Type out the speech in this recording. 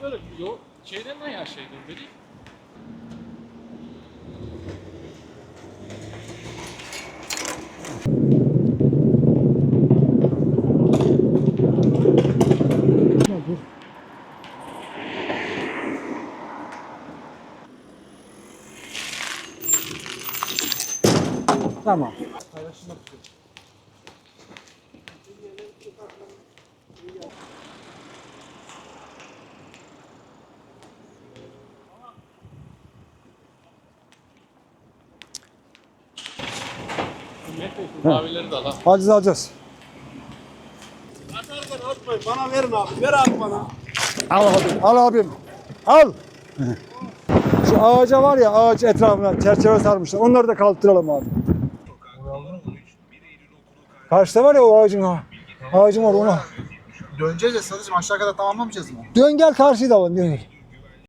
Şuraları yo, şeyden ne ya şeyden beri? Tamam. Mavileri de al ha. Haciz alacağız. Atarken atmayın. Bana verin abi. Ver abi bana. Al abim. Al abim. Al. Şu ağaca var ya ağaç etrafına çerçeve sarmışlar. Onları da kaldıralım abi. Karşıda var ya o ağacın ha. Ağacın var ona. Döneceğiz ya sadıcım aşağı kadar tamamlamayacağız mı? Dön gel karşıyı da alalım. Dön. gel.